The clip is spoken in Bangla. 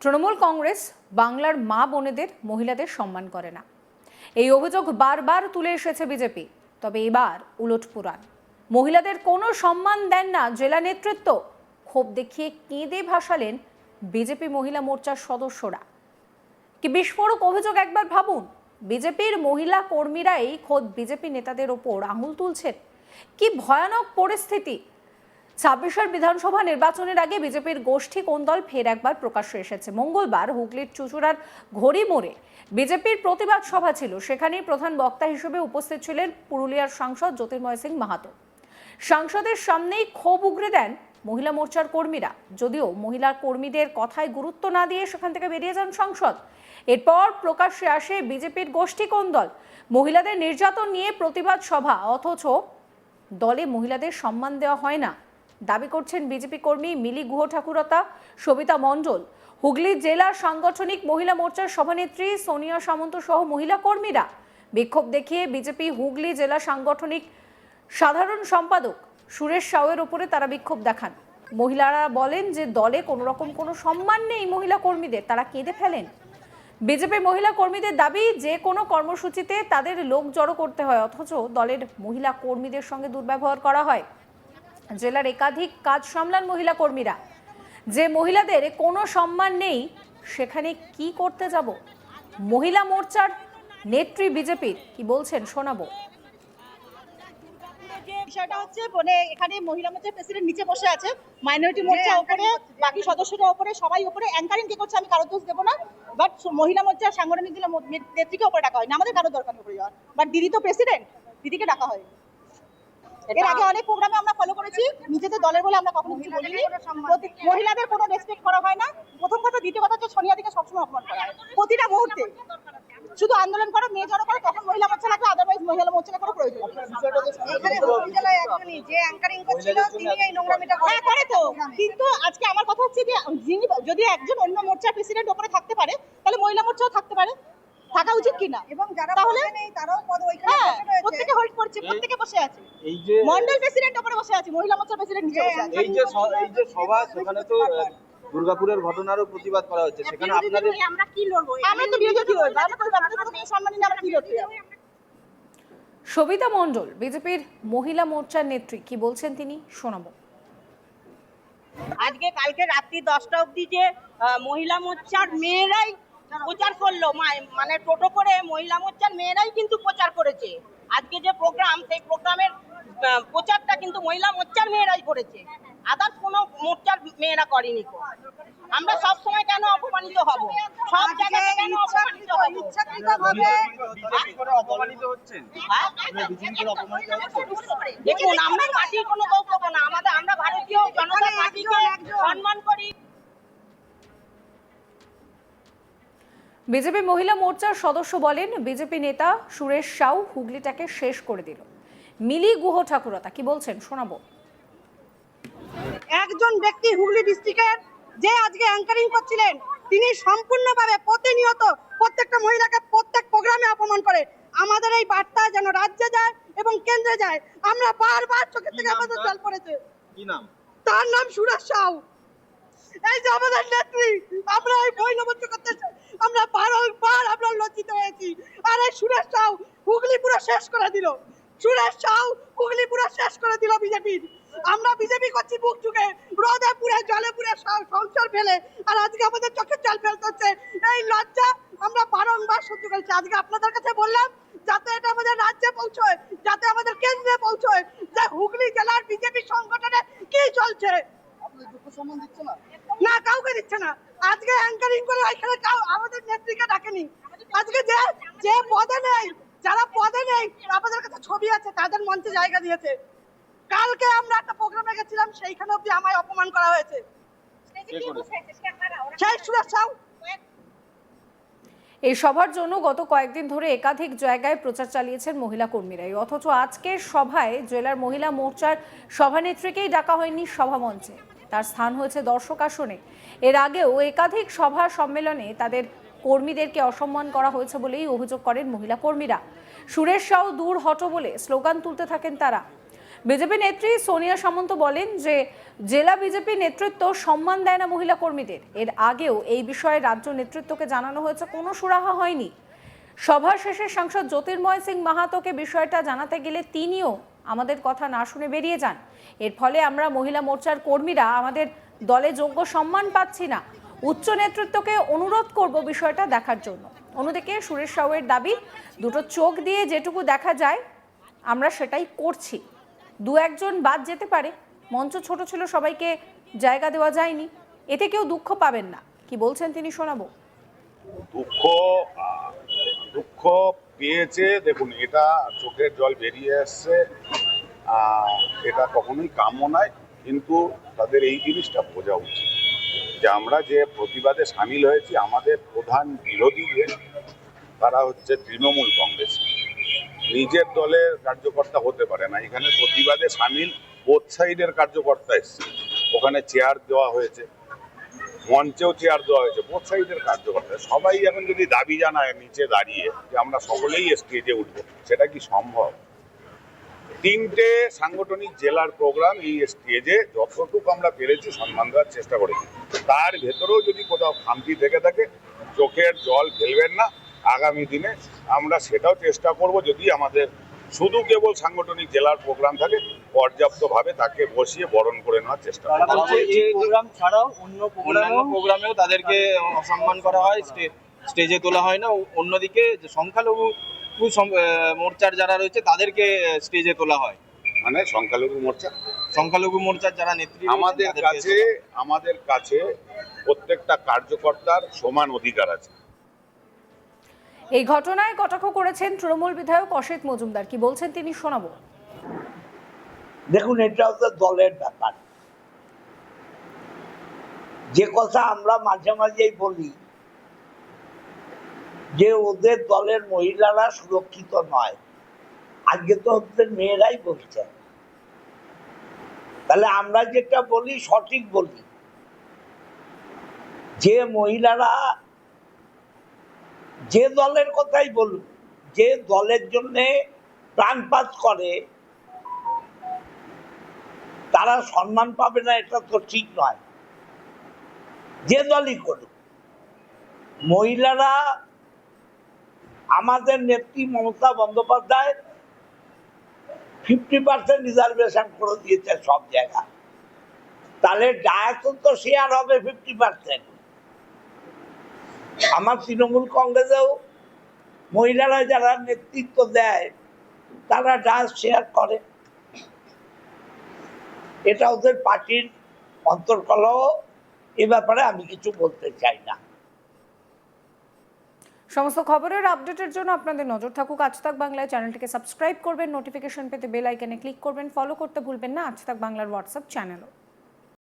তৃণমূল কংগ্রেস বাংলার মা বোনেদের মহিলাদের সম্মান করে না। এই অভিযোগ বারবার তুলে এসেছে বিজেপি। তবে এবার উলট পুরাণ। মহিলাদের কোনো সম্মান দেন না জেলা নেতৃত্ব। ক্ষোভ দেখিয়ে কেঁদে ভাসালেন বিজেপি মহিলা মোর্চার সদস্যরা। কি বিস্ফোরক অভিযোগ একবার ভাবুন? বিজেপির মহিলা কর্মীরাই খোদ বিজেপি নেতাদের ওপর আঙুল তুলছেন। কি ভয়ানক পরিস্থিতি? ছাব্বিশের বিধানসভা নির্বাচনের আগে বিজেপির গোষ্ঠী কোন্দল ফের একবার প্রকাশ্যে এসেছে? মঙ্গলবার হুগলির চুচুড়ার ঘড়ি মোড়ে বিজেপির প্রতিবাদ সভা ছিল। সেখানেই প্রধান বক্তা হিসেবে উপস্থিত ছিলেন পুরুলিয়ার সাংসদ জ্যোতির্ময় সিং মাহাতো। সাংসদের সামনেই ক্ষোভ উগরে দেন মহিলা মোর্চার কর্মীরা। যদিও মহিলা কর্মীদের কথায় গুরুত্ব না দিয়ে সেখান থেকে বেরিয়ে যান সাংসদ। এরপর প্রকাশ্যে আসে বিজেপির গোষ্ঠী কোন্দল মহিলাদের নির্যাতন নিয়ে প্রতিবাদ সভা। অথচ দলে মহিলাদের সম্মান দেওয়া হয় না। দাবি করছেন বিজেপি কর্মী মিলি গুহ ঠাকুরতা সবিতা মণ্ডল। হুগলি জেলা সাংগঠনিক মহিলা মোর্চার সভানেত্রী সোনিয়া সামন্ত সহ মহিলা কর্মীরা বিক্ষোভ দেখিয়ে বিজেপি হুগলি জেলা সাংগঠনিক সাধারণ সম্পাদক সুরেশ সাউয়ের ওপরে তারা বিক্ষোভ দেখান। মহিলারা বলেন যে দলে কোনো রকম কোনো সম্মান নেই মহিলা কর্মীদের, তারা কেঁদে ফেলেন। বিজেপি মহিলা কর্মীদের দাবি, যে কোনো কর্মসূচিতে তাদের লোক জড়ো করতে হয়, অথচ দলের মহিলা কর্মীদের সঙ্গে দুর্ব্যবহার করা হয়। জেলার একাধিক কাজ সামলান মহিলা কর্মীরা। যে মহিলাদের কোনো সম্মান নেই সেখানে কি করতে যাব? মহিলা মোর্চার নেত্রী বিজেপির কি বলছেন শোনাবো। যে বিষয়টা হচ্ছে মানে এখানে মহিলা মোর্চার প্রেসিডেন্ট নিচে বসে আছে মাইনরিটি মোর্চা উপরে বাকি সদস্যরা উপরে সবাই উপরে অ্যাঙ্কারিং কে করছে আমি কারও দোষ দেবো না বাট মহিলা মোর্চার সাংগঠনিক মো- নেত্রীকে উপরে ডাকা হয় না আমাদের কারও দরকার নেই উপরে যাওয়ার। বাট দিদি তো প্রেসিডেন্ট দিদিকে ডাকা হয় এর আগে অনেক প্রোগ্রামে আমরা ফলো করেছি নিজেদের দলের বলে আমরা কখনো কিছু বলিনি। মহিলাদের কোনো রেসপেক্ট করা হয় না। প্রথম কথা দ্বিতীয় কথা হচ্ছে সোনিয়া দিকে সবসময় অপমান করা হয়। প্রতিটা মুহূর্তে। শুধু আন্দোলন করো মেয়ে জড়ো করো তখন মহিলা মোর্চা লাগবে আদারওয়াইজ মহিলা মোর্চার কোনো প্রয়োজন। এখানে হুগলি একজনই যে অ্যাঙ্কারিং করছিল তিনি এই নোংরামিটা হ্যাঁ করে তো। কিন্তু আজকে আমার কথা হচ্ছে যে যিনি যদি একজন অন্য মোর্চার প্রেসিডেন্ট ওপরে থাকতে পারে তাহলে মহিলা মোর্চাও থাকতে পারে। থাকা উচিত কিনা? এবং যারা তাহলে? তারাও পদ ওইখানে হ্যাঁ বসে রয়েছে। প্রত্যেকে হোল্ড করছে প্রত্যেকে বসে আছে। এই যে মন্ডল প্রেসিডেন্ট ওপরে বসে আছে মহিলা মোর্চার প্রেসিডেন্ট নিচে বসে আছে। এই যে এই যে সভা সেখানে তো দুর্গাপুরের ঘটনারও প্রতিবাদ করা হচ্ছে। সেখানে আপনাদের আমরা কি লড়বো? আমরা তো বিরোধী কি লড়বো আমরা তো আমাদের কোনো সম্মান নেই আমরা কি লড়তে সবিতা মণ্ডল বিজেপির মহিলা মোর্চার নেত্রী কি বলছেন তিনি? শোনাবো। আজকে কালকে রাত্রি দশটা অবধি যে মহিলা মোর্চার মেয়েরাই প্রচার করল। মানে টোটো করে মহিলা মোর্চার মেয়েরাই কিন্তু প্রচার করেছে। আজকে যে প্রোগ্রাম সেই প্রোগ্রামের প্রচারটা কিন্তু মহিলা মোর্চার মেয়েরাই করেছে। আদার্স কোনো মোর্চার মেয়েরা করেনি কো। আমরা সব সময় কেন অপমানিত হব? সব জায়গাতে কেন অপমানিত হব? ইচ্ছাকৃতভাবে অপমানিত হচ্ছেন? হ্যাঁ? বিজেপি করে অপমানিত হচ্ছেন দেখুন আমরা পার্টির কোনো দোষ দেবো না। আমাদের আমরা ভারতীয় জনতা পার্টিকে সম্মান করি। বিজেপি মহিলা মোর্চার সদস্য বলেন বিজেপি নেতা সুরেশ সাউ হুগলিটাকে শেষ করে দিল। মিলি গুহ ঠাকুরতা কি বলছেন? শোনাবো। একজন ব্যক্তি হুগলি ডিস্ট্রিক্টের যে আজকে অ্যাঙ্কারিং করছিলেন তিনি সম্পূর্ণভাবে প্রতিনিয়ত প্রত্যেকটা মহিলাকে প্রত্যেক প্রোগ্রামে অপমান করে। আমাদের এই বার্তা যেন রাজ্যে যায় এবং কেন্দ্রে যায়। আমরা বারবার চোখের থেকে আমাদের জল পড়েছে। কি নাম? তার নাম সুরেশ সাউ। এই যে আমাদের নেত্রী, আমরা এই বই নমস্য করতে। আমরা বারবার আমরা লজ্জিত হয়েছি। আর এই সুরেশ সাউ হুগলি পুরো শেষ করে দিল। সুরেশ সাউ হুগলি পুরো শেষ করে দিল বিজেপির। আমরা বিজেপি করছি বুক চুকে রোদে পুরে জলে পুরে সংসার ফেলে, আর আজকে আমাদের চোখে জল ফেলতে হচ্ছে। এই লজ্জা আমরা বারংবার সহ্য করেছি। আজকে আপনাদের কাছে বললাম, যাতে এটা আমাদের রাজ্যে পৌঁছয়, যাতে আমাদের কেন্দ্রে পৌঁছয়, যে হুগলি জেলার বিজেপি সংগঠনে কি চলছে। না? কাউকে দিচ্ছে না। আজকে অ্যাঙ্কারিং করে এখানে কাউ আমাদের নেত্রীকে ডাকেনি। আজকে যে যে পদে নেই যারা পদে নেই আমাদের কাছে ছবি আছে তাদের মঞ্চে জায়গা দিয়েছে। কালকে আমরা একটা প্রোগ্রামে গেছিলাম সেইখানে অব্দি আমায় অপমান করা হয়েছে। সেই সুরেশ এই সভার জন্য গত কয়েকদিন ধরে একাধিক জায়গায় প্রচার চালিয়েছেন মহিলা কর্মীরাই। অথচ আজকের সভায় জেলার মহিলা মোর্চার সভানেত্রীকেই ডাকা হয়নি সভামঞ্চে। তার স্থান হয়েছে দর্শক আসনে এর আগেও একাধিক সভা সম্মেলনে তাদের কর্মীদেরকে অসম্মান করা হয়েছে বলেই অভিযোগ করেন মহিলা কর্মীরা। সুরেশ সাউ দূর হটো বলে স্লোগান তুলতে থাকেন তারা। বিজেপি নেত্রী সোনিয়া সামন্ত বলেন যে, জেলা বিজেপি নেতৃত্ব সম্মান দেয় না মহিলা কর্মীদের। এর আগেও এই বিষয়ে রাজ্য নেতৃত্বকে জানানো হয়েছে, কোনো সুরাহা হয়নি। সভা শেষে সাংসদ জ্যোতির্ময় সিং মাহাতোকে বিষয়টা জানাতে গেলে তিনিও আমাদের কথা না শুনে বেরিয়ে যান। এর ফলে আমরা মহিলা মোর্চার কর্মীরা আমাদের দলে যোগ্য সম্মান পাচ্ছি না। উচ্চ নেতৃত্বকে অনুরোধ করব বিষয়টা দেখার জন্য। অন্যদিকে সুরেশ সাউয়ের দাবি, দুটো চোখ দিয়ে যেটুকু দেখা যায়, আমরা সেটাই করছি। দু একজন বাদ যেতে পারে, মঞ্চ ছোট ছিল, সবাইকে জায়গা দেওয়া যায়নি। এতে কেউ দুঃখ পাবেন না। কি বলছেন তিনি শোনাবো? দুঃখ দুঃখ পেয়েছে, দেখুন, এটা চোখের জল বেরিয়ে আসছে এটা কখনোই কাম্য নয়, কিন্তু তাদের এই জিনিসটা বোঝা উচিত যে আমরা যে প্রতিবাদে সামিল হয়েছি, আমাদের প্রধান বিরোধী যে, তারা হচ্ছে তৃণমূল কংগ্রেস। নিজের দলের কার্যকর্তা হতে পারে না, এখানে প্রতিবাদে সামিল বোথ সাইডের কার্যকর্তা এসছে। ওখানে চেয়ার দেওয়া হয়েছে। মঞ্চেও চেয়ার দেওয়া হয়েছে বোথ সাইডের কার্যকর্তা। সবাই এখন যদি দাবি জানায় নিচে দাঁড়িয়ে যে আমরা সকলেই স্টেজে উঠবো, সেটা কি সম্ভব? তিনটে সাংগঠনিক জেলার প্রোগ্রাম এই স্টেজে যতটুকু আমরা পেরেছি সম্মান দেওয়ার চেষ্টা করেছি। তার ভেতরেও যদি কোথাও খামতি থেকে থাকে, চোখের জল ফেলবেন না। আগামী দিনে আমরা সেটাও চেষ্টা করব যদি আমাদের শুধু কেবল সাংগঠনিক জেলার প্রোগ্রাম থাকে পর্যাপ্তভাবে তাকে বসিয়ে বরণ করে নেওয়ার চেষ্টা প্রোগ্রাম ছাড়াও অন্য প্রোগ্রামেও তাদেরকে অসম্মান করা হয় স্টে- স্টেজে তোলা হয় না। অন্যদিকে যে সংখ্যালঘু মোর্চার যারা রয়েছে তাদেরকে স্টেজে তোলা হয়। মানে সংখ্যালঘু মোর্চা? সংখ্যালঘু মোর্চার যারা নেত্রী আমাদের কাছে আমাদের কাছে প্রত্যেকটা কার্যকর্তার সমান অধিকার আছে। এই ঘটনায় কটাক্ষ করেছেন তৃণমূল বিধায়ক অসিত মজুমদার। কি বলছেন তিনি শোনাবো। দেখুন, এটা হচ্ছে দলের ব্যাপার। যে কথা আমরা মাঝে মাঝেই বলি, যে ওদের দলের মহিলারা সুরক্ষিত নয়। আজকে তো ওদের মেয়েরাই বলছে। তাহলে আমরা যেটা বলি, সঠিক বলি। যে মহিলারা যে দলের কথাই বলুন, যে দলের জন্যে প্রাণপাত করে, তারা সম্মান পাবে না, এটা তো ঠিক নয়। যে দলই করুক, মহিলারা আমাদের নেত্রী Mamata Bandyopadhyay fifty percent reservation করে দিয়েছে সব জায়গা তাহলে ডায়াতন তো শেয়ার হবে ফিফটি পার্সেন্ট আমার তৃণমূল কংগ্রেসেও মহিলারা যারা নেতৃত্ব দেয়, তারা ডায়াত শেয়ার করে। এটা ওদের পার্টির অন্তর্কলহ, এ ব্যাপারে আমি কিছু বলতে চাই না। সমস্ত খবরের আপডেটের জন্য আপনাদের নজর থাকুক আজ তাক বাংলায়। চ্যানেলটিকে সাবস্ক্রাইব করবেন, নোটিফিকেশন পেতে বেল আইকনে ক্লিক করবেন, ফলো করতে ভুলবেন না। আজ তাক বাংলার হোয়াটসঅ্যাপ চ্যানেলও।